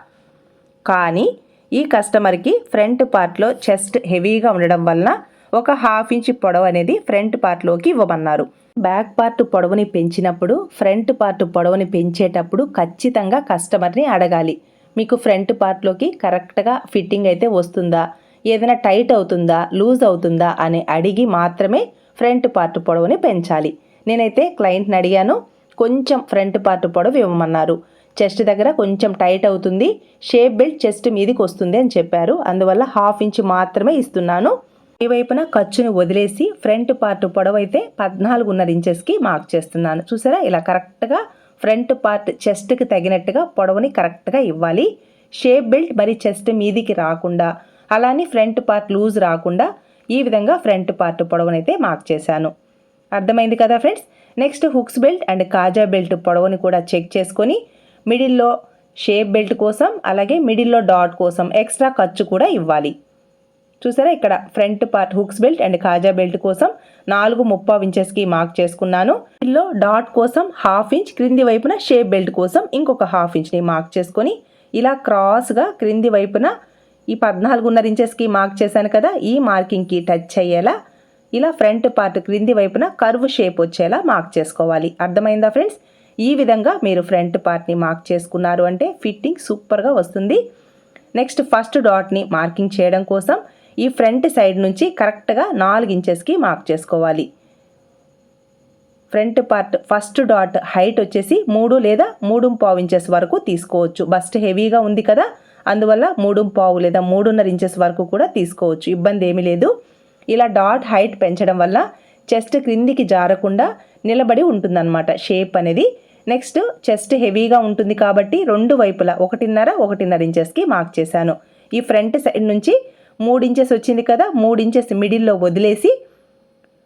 కానీ ఈ కస్టమర్కి ఫ్రంట్ పార్ట్లో చెస్ట్ హెవీగా ఉండడం వలన ఒక హాఫ్ ఇంచ్ పొడవు అనేది ఫ్రంట్ పార్ట్లోకి ఇవ్వమన్నారు. బ్యాక్ పార్ట్ పొడవుని పెంచినప్పుడు ఫ్రంట్ పార్ట్ పొడవుని పెంచేటప్పుడు ఖచ్చితంగా కస్టమర్ని అడగాలి. మీకు ఫ్రంట్ పార్ట్లోకి కరెక్ట్గా ఫిట్టింగ్ అయితే వస్తుందా? ఏదైనా టైట్ అవుతుందా లూజ్ అవుతుందా అని అడిగి మాత్రమే ఫ్రంట్ పార్ట్ పొడవుని పెంచాలి. నేనైతే క్లయింట్ని అడిగాను కొంచెం ఫ్రంట్ పార్ట్ పొడవు ఇవ్వమన్నారు. చెస్ట్ దగ్గర కొంచెం టైట్ అవుతుంది షేప్ బెల్ట్ చెస్ట్ మీదికి వస్తుంది అని చెప్పారు. అందువల్ల హాఫ్ ఇంచ్ మాత్రమే ఇస్తున్నాను. ఈ వైపున ఖర్చుని వదిలేసి ఫ్రంట్ పార్ట్ పొడవు అయితే పద్నాలుగున్నర ఇంచెస్కి మార్క్ చేస్తున్నాను. చూసారా? ఇలా కరెక్ట్గా ఫ్రంట్ పార్ట్ చెస్ట్కి తగినట్టుగా పొడవుని కరెక్ట్గా ఇవ్వాలి. షేప్ బెల్ట్ మరి చెస్ట్ మీదికి రాకుండా అలానే ఫ్రంట్ పార్ట్ లూజ్ రాకుండా ఈ విధంగా ఫ్రంట్ పార్ట్ పొడవునైతే మార్క్ చేశాను. అర్థమైంది కదా friends? Next hooks belt and kaja belt పొడవుని కూడా చెక్ చేసుకొని మిడిల్లో షేప్ బెల్ట్ కోసం అలాగే మిడిల్లో డాట్ కోసం ఎక్స్ట్రా ఖర్చు కూడా ఇవ్వాలి. చూసారా ఇక్కడ front part hooks belt and kaja belt కోసం నాలుగు ముప్పై ఇంచెస్కి మార్క్ చేసుకున్నాను. మిడిల్లో డాట్ కోసం హాఫ్ ఇంచ్ క్రింది వైపున షేప్ బెల్ట్ కోసం ఇంకొక హాఫ్ ఇంచ్ని మార్క్ చేసుకొని ఇలా క్రాస్గా క్రింది వైపున ఈ పద్నాలుగున్నర ఇంచెస్కి మార్క్ చేశాను కదా ఈ మార్కింగ్కి టచ్ అయ్యేలా ఇలా ఫ్రంట్ పార్ట్ క్రింది వైపున కర్వ్ షేప్ వచ్చేలా మార్క్ చేసుకోవాలి. అర్థమైందా ఫ్రెండ్స్? ఈ విధంగా మీరు ఫ్రంట్ పార్ట్ని మార్క్ చేసుకున్నారు అంటే ఫిట్టింగ్ సూపర్గా వస్తుంది. నెక్స్ట్ ఫస్ట్ డాట్ని మార్కింగ్ చేయడం కోసం ఈ ఫ్రంట్ సైడ్ నుంచి కరెక్ట్గా నాలుగు ఇంచెస్కి మార్క్ చేసుకోవాలి. Front part first dot height వచ్చేసి మూడు లేదా మూడు పావు ఇంచెస్ వరకు తీసుకోవచ్చు. బస్ట్ హెవీగా ఉంది కదా అందువల్ల మూడు పావు లేదా మూడున్నర ఇంచెస్ వరకు కూడా తీసుకోవచ్చు. ఇబ్బంది ఏమీ లేదు. ఇలా డాట్ హైట్ పెంచడం వల్ల చెస్ట్ క్రిందికి జారకుండా నిలబడి ఉంటుందన్నమాట షేప్ అనేది. నెక్స్ట్ చెస్ట్ హెవీగా ఉంటుంది కాబట్టి రెండు వైపులా ఒకటిన్నర ఒకటిన్నర ఇంచెస్కి మార్క్ చేశాను. ఈ ఫ్రంట్ సైడ్ నుంచి మూడు ఇంచెస్ వచ్చింది కదా మూడు ఇంచెస్ మిడిల్లో వదిలేసి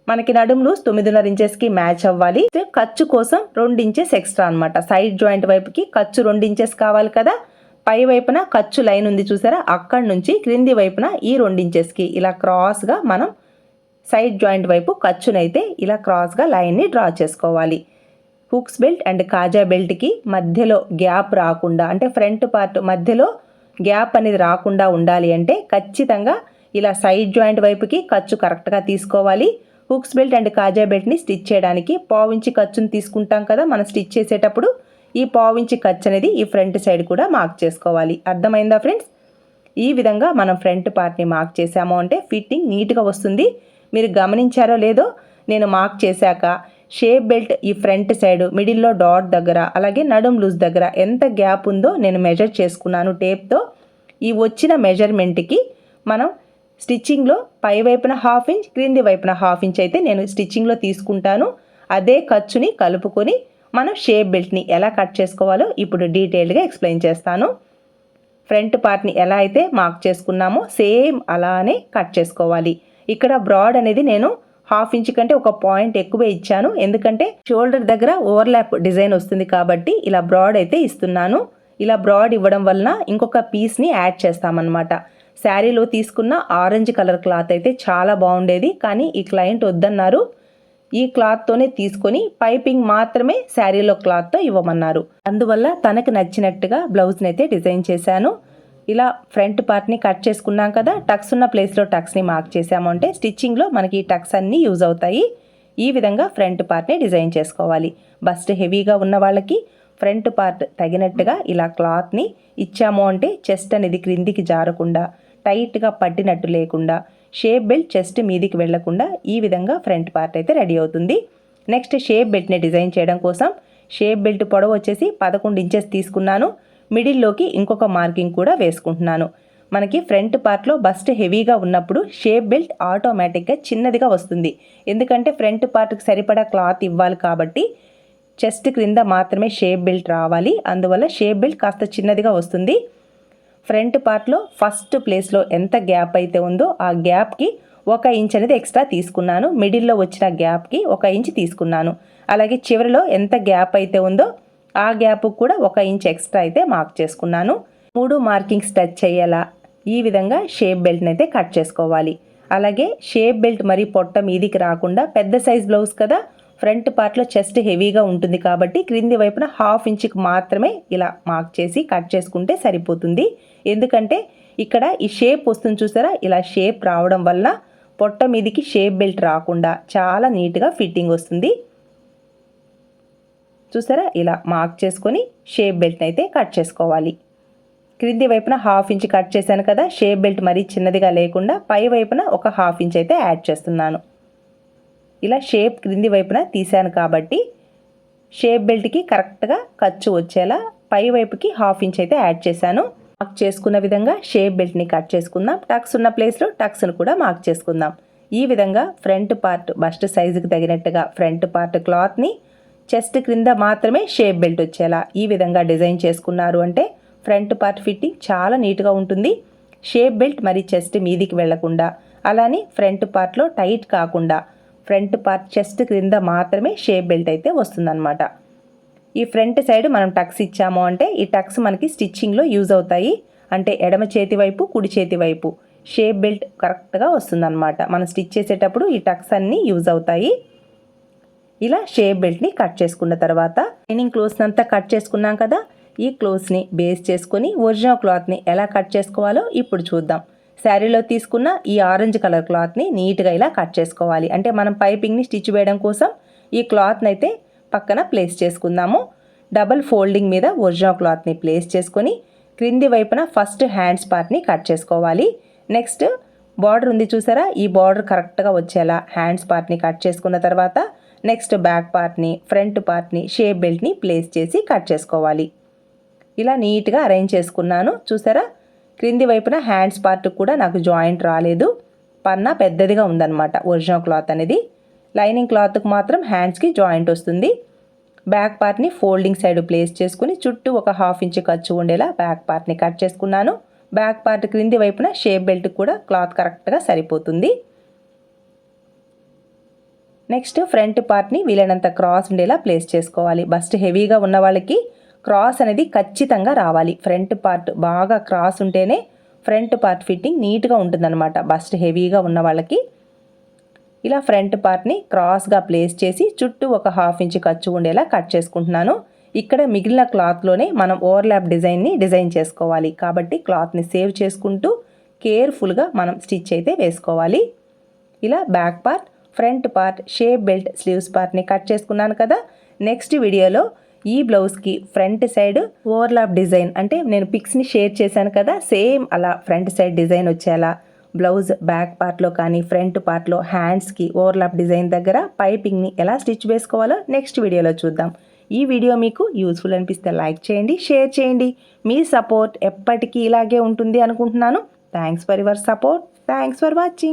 మనకి నడుములు తొమ్మిదిన్నర ఇంచెస్కి మ్యాచ్ అవ్వాలి. ఖర్చు కోసం రెండు ఇంచెస్ ఎక్స్ట్రా అనమాట సైడ్ జాయింట్ వైపుకి ఖర్చు రెండు ఇంచెస్ కావాలి కదా పై వైపున ఖర్చు లైన్ ఉంది చూసారా? అక్కడి నుంచి క్రింది వైపున ఈ రెండించెస్కి ఇలా క్రాస్గా మనం సైడ్ జాయింట్ వైపు ఖర్చునైతే ఇలా క్రాస్గా లైన్ని డ్రా చేసుకోవాలి. హుక్స్ బెల్ట్ అండ్ కాజా బెల్ట్కి మధ్యలో గ్యాప్ రాకుండా అంటే ఫ్రంట్ పార్ట్ మధ్యలో గ్యాప్ అనేది రాకుండా ఉండాలి అంటే ఖచ్చితంగా ఇలా సైడ్ జాయింట్ వైపుకి ఖర్చు కరెక్ట్గా తీసుకోవాలి. హుక్స్ బెల్ట్ అండ్ కాజా బెల్ట్ని స్టిచ్ చేయడానికి పావించి ఖర్చుని తీసుకుంటాం కదా మనం స్టిచ్ చేసేటప్పుడు ఈ పావించి ఖర్చు అనేది ఈ ఫ్రంట్ సైడ్ కూడా మార్క్ చేసుకోవాలి. అర్థమైందా ఫ్రెండ్స్? ఈ విధంగా మనం ఫ్రంట్ పార్ట్ని మార్క్ చేసాము అంటే ఫిట్టింగ్ నీట్గా వస్తుంది. మీరు గమనించారో లేదో నేను మార్క్ చేశాక షేప్ బెల్ట్ ఈ ఫ్రంట్ సైడ్ మిడిల్లో డాట్ దగ్గర అలాగే నడుం లూజ్ దగ్గర ఎంత గ్యాప్ ఉందో నేను మెజర్ చేసుకున్నాను టేప్తో. ఈ వచ్చిన మెజర్మెంట్కి మనం స్టిచ్చింగ్లో పై వైపున హాఫ్ ఇంచ్ క్రింది వైపున హాఫ్ ఇంచ్ అయితే నేను స్టిచ్చింగ్లో తీసుకుంటాను. అదే ఖర్చుని కలుపుకొని మనం షేప్ బెల్ట్ని ఎలా కట్ చేసుకోవాలో ఇప్పుడు డీటెయిల్డ్గా ఎక్స్ప్లెయిన్ చేస్తాను. ఫ్రంట్ పార్ట్ని ఎలా అయితే మార్క్ చేసుకున్నామో సేమ్ అలానే కట్ చేసుకోవాలి. ఇక్కడ బ్రాడ్ అనేది నేను హాఫ్ ఇంచ్ కంటే ఒక పాయింట్ ఎక్కువే ఇచ్చాను. ఎందుకంటే షోల్డర్ దగ్గర ఓవర్లాప్ డిజైన్ వస్తుంది కాబట్టి ఇలా బ్రాడ్ అయితే ఇస్తున్నాను. ఇలా బ్రాడ్ ఇవ్వడం వలన ఇంకొక పీస్ని యాడ్ చేస్తామన్నమాట. శారీలో తీసుకున్న ఆరెంజ్ కలర్ క్లాత్ అయితే చాలా బాగుండేది. కానీ ఈ క్లయింట్ వద్దన్నారు. ఈ క్లాత్తోనే తీసుకొని పైపింగ్ మాత్రమే శారీలో క్లాత్తో ఇవ్వమన్నారు. అందువల్ల తనకు నచ్చినట్టుగా బ్లౌజ్ని అయితే డిజైన్ చేశాను. ఇలా ఫ్రంట్ పార్ట్ని కట్ చేసుకున్నాం కదా టక్స్ ఉన్న ప్లేస్లో టక్స్ని మార్క్ చేసాము అంటే స్టిచ్చింగ్లో మనకి ఈ టక్స్ అన్నీ యూజ్ అవుతాయి. ఈ విధంగా ఫ్రంట్ పార్ట్ని డిజైన్ చేసుకోవాలి. బస్ట్ హెవీగా ఉన్న వాళ్ళకి ఫ్రంట్ పార్ట్ తగినట్టుగా ఇలా క్లాత్ని ఇచ్చాము అంటే చెస్ట్ అనేది క్రిందికి జారకుండా టైట్గా పట్టినట్టు లేకుండా షేప్ బెల్ట్ చెస్ట్ మీదికి వెళ్ళకుండా ఈ విధంగా ఫ్రంట్ పార్ట్ అయితే రెడీ అవుతుంది. నెక్స్ట్ షేప్ బెల్ట్ని డిజైన్ చేయడం కోసం షేప్ బెల్ట్ పొడవు వచ్చేసి పదకొండు ఇంచెస్ తీసుకున్నాను. మిడిల్లోకి ఇంకొక మార్కింగ్ కూడా వేసుకుంటున్నాను. మనకి ఫ్రంట్ పార్ట్లో బస్ట్ హెవీగా ఉన్నప్పుడు షేప్ బెల్ట్ ఆటోమేటిక్గా చిన్నదిగా వస్తుంది. ఎందుకంటే ఫ్రంట్ పార్ట్కి సరిపడా క్లాత్ ఇవ్వాలి కాబట్టి చెస్ట్ క్రింద మాత్రమే షేప్ బెల్ట్ రావాలి. అందువల్ల షేప్ బెల్ట్ కాస్త చిన్నదిగా వస్తుంది. ఫ్రంట్ పార్ట్లో ఫస్ట్ ప్లేస్లో ఎంత గ్యాప్ అయితే ఉందో ఆ గ్యాప్కి ఒక ఇంచ్ అనేది ఎక్స్ట్రా తీసుకున్నాను. మిడిల్లో వచ్చిన గ్యాప్కి ఒక ఇంచ్ తీసుకున్నాను. అలాగే చివరిలో ఎంత గ్యాప్ అయితే ఉందో ఆ గ్యాప్ కూడా ఒక ఇంచ్ ఎక్స్ట్రా అయితే మార్క్ చేసుకున్నాను. మూడు మార్కింగ్స్ టచ్ చేయాలా ఈ విధంగా షేప్ బెల్ట్ని అయితే కట్ చేసుకోవాలి. అలాగే షేప్ బెల్ట్ మరి పొట్ట మీదికి రాకుండా పెద్ద సైజ్ బ్లౌజ్ కదా ఫ్రంట్ పార్ట్లో చెస్ట్ హెవీగా ఉంటుంది కాబట్టి క్రింది వైపున హాఫ్ ఇంచ్కి మాత్రమే ఇలా మార్క్ చేసి కట్ చేసుకుంటే సరిపోతుంది. ఎందుకంటే ఇక్కడ ఈ షేప్ వస్తుంది చూసారా? ఇలా షేప్ రావడం వల్ల పొట్ట మీదికి షేప్ బెల్ట్ రాకుండా చాలా నీట్గా ఫిట్టింగ్ వస్తుంది. చూసారా? ఇలా మార్క్ చేసుకొని షేప్ బెల్ట్ని అయితే కట్ చేసుకోవాలి. క్రింది వైపున హాఫ్ ఇంచ్ కట్ చేశాను కదా షేప్ బెల్ట్ మరీ చిన్నదిగా లేకుండా పై వైపున ఒక హాఫ్ ఇంచ్ అయితే యాడ్ చేస్తున్నాను. ఇలా షేప్ క్రింది వైపున తీశాను కాబట్టి షేప్ బెల్ట్కి కరెక్ట్గా ఖర్చు వచ్చేలా పై వైపుకి హాఫ్ ఇంచ్ అయితే యాడ్ చేశాను. మార్క్ చేసుకున్న విధంగా షేప్ బెల్ట్ని కట్ చేసుకుందాం. టక్స్ ఉన్న ప్లేస్లో టక్స్ను కూడా మార్క్ చేసుకుందాం. ఈ విధంగా ఫ్రంట్ పార్ట్ బస్ట్ సైజుకి తగినట్టుగా ఫ్రంట్ పార్ట్ క్లాత్ని చెస్ట్ క్రింద మాత్రమే షేప్ బెల్ట్ వచ్చేలా ఈ విధంగా డిజైన్ చేసుకున్నారు అంటే ఫ్రంట్ పార్ట్ ఫిట్టింగ్ చాలా నీట్గా ఉంటుంది. షేప్ బెల్ట్ మరి చెస్ట్ మీదికి వెళ్ళకుండా అలానే ఫ్రంట్ పార్ట్లో టైట్ కాకుండా ఫ్రంట్ పార్ట్ చెస్ట్ క్రింద మాత్రమే షేప్ బెల్ట్ అయితే వస్తుందన్నమాట. ఈ ఫ్రంట్ సైడ్ మనం టక్స్ ఇచ్చాము అంటే ఈ టక్స్ మనకి స్టిచ్చింగ్లో యూజ్ అవుతాయి. అంటే ఎడమ చేతి వైపు కుడి చేతి వైపు. షేప్ బెల్ట్ కరెక్ట్గా వస్తుందన్నమాట. మనం స్టిచ్ చేసేటప్పుడు ఈ టక్స్ అన్నీ యూజ్ అవుతాయి. ఇలా షేప్ బెల్ట్ని కట్ చేసుకున్న తర్వాత లైనింగ్ క్లోత్స్ అంతా కట్ చేసుకున్నాం కదా ఈ క్లోత్స్ని బేస్ చేసుకుని ఒరిజినల్ క్లాత్ని ఎలా కట్ చేసుకోవాలో ఇప్పుడు చూద్దాం. శారీలో తీసుకున్న ఈ ఆరెంజ్ కలర్ క్లాత్ని నీట్గా ఇలా కట్ చేసుకోవాలి. అంటే మనం పైపింగ్ని స్టిచ్ వేయడం కోసం ఈ క్లాత్ని అయితే పక్కన ప్లేస్ చేసుకుందాము. డబల్ ఫోల్డింగ్ మీద ఒరిజినల్ క్లాత్ని ప్లేస్ చేసుకొని క్రింది వైపున ఫస్ట్ హ్యాండ్స్ పార్ట్ని కట్ చేసుకోవాలి. నెక్స్ట్ బార్డర్ ఉంది చూసారా? ఈ బార్డర్ కరెక్ట్గా వచ్చేలా హ్యాండ్స్ పార్ట్ని కట్ చేసుకున్న తర్వాత నెక్స్ట్ బ్యాక్ పార్ట్ని ఫ్రంట్ పార్ట్ని షేప్ బెల్ట్ని ప్లేస్ చేసి కట్ చేసుకోవాలి. ఇలా నీట్గా అరేంజ్ చేసుకున్నాను. చూసారా? క్రింది వైపున హ్యాండ్స్ పార్ట్ కూడా నాకు జాయింట్ రాలేదు. పన్న పెద్దదిగా ఉందన్నమాట ఒరిజినల్ క్లాత్ అనేది. లైనింగ్ క్లాత్కి మాత్రం హ్యాండ్స్కి జాయింట్ వస్తుంది. బ్యాక్ పార్ట్ని ఫోల్డింగ్ సైడ్ ప్లేస్ చేసుకుని చుట్టూ ఒక హాఫ్ ఇంచ్ ఖర్చు ఉండేలా బ్యాక్ పార్ట్ని కట్ చేసుకున్నాను. బ్యాక్ పార్ట్ క్రింది వైపున షేప్ బెల్ట్ కూడా క్లాత్ కరెక్ట్గా సరిపోతుంది. నెక్స్ట్ ఫ్రంట్ పార్ట్ని వీలైనంత క్రాస్ ఉండేలా ప్లేస్ చేసుకోవాలి. బస్ట్ హెవీగా ఉన్న వాళ్ళకి క్రాస్ అనేది ఖచ్చితంగా రావాలి. ఫ్రంట్ పార్ట్ బాగా క్రాస్ ఉంటేనే ఫ్రంట్ పార్ట్ ఫిట్టింగ్ నీట్గా ఉంటుందన్నమాట. బస్ట్ హెవీగా ఉన్న వాళ్ళకి. ఇలా ఫ్రంట్ పార్ట్ని క్రాస్గా ప్లేస్ చేసి చుట్టూ ఒక హాఫ్ ఇంచ్ ఖర్చు ఉండేలా కట్ చేసుకుంటున్నాను. ఇక్కడ మిగిలిన క్లాత్లోనే మనం ఓవర్లాప్ డిజైన్ని డిజైన్ చేసుకోవాలి. కాబట్టి క్లాత్ని సేవ్ చేసుకుంటూ కేర్ఫుల్గా మనం స్టిచ్ అయితే వేసుకోవాలి. ఇలా back part front part shape belt sleeves పార్ట్ని కట్ చేసుకున్నాను కదా. నెక్స్ట్ వీడియోలో ఈ బ్లౌజ్కి ఫ్రంట్ సైడ్ ఓవర్లాప్ డిజైన్ అంటే నేను పిక్స్ని షేర్ చేశాను కదా. సేమ్ అలా ఫ్రంట్ సైడ్ డిజైన్ వచ్చేలా బ్లౌజ్ బ్యాక్ పార్ట్లో కానీ ఫ్రంట్ పార్ట్లో హ్యాండ్స్కి ఓవర్లాప్ డిజైన్ దగ్గర పైపింగ్ని ఎలా స్టిచ్ వేసుకోవాలో నెక్స్ట్ వీడియోలో చూద్దాం. ఈ వీడియో మీకు యూస్ఫుల్ అనిపిస్తే లైక్ చేయండి షేర్ చేయండి. మీ సపోర్ట్ ఎప్పటికీ ఇలాగే ఉంటుంది అనుకుంటున్నాను. Thanks for your support. Thanks for watching.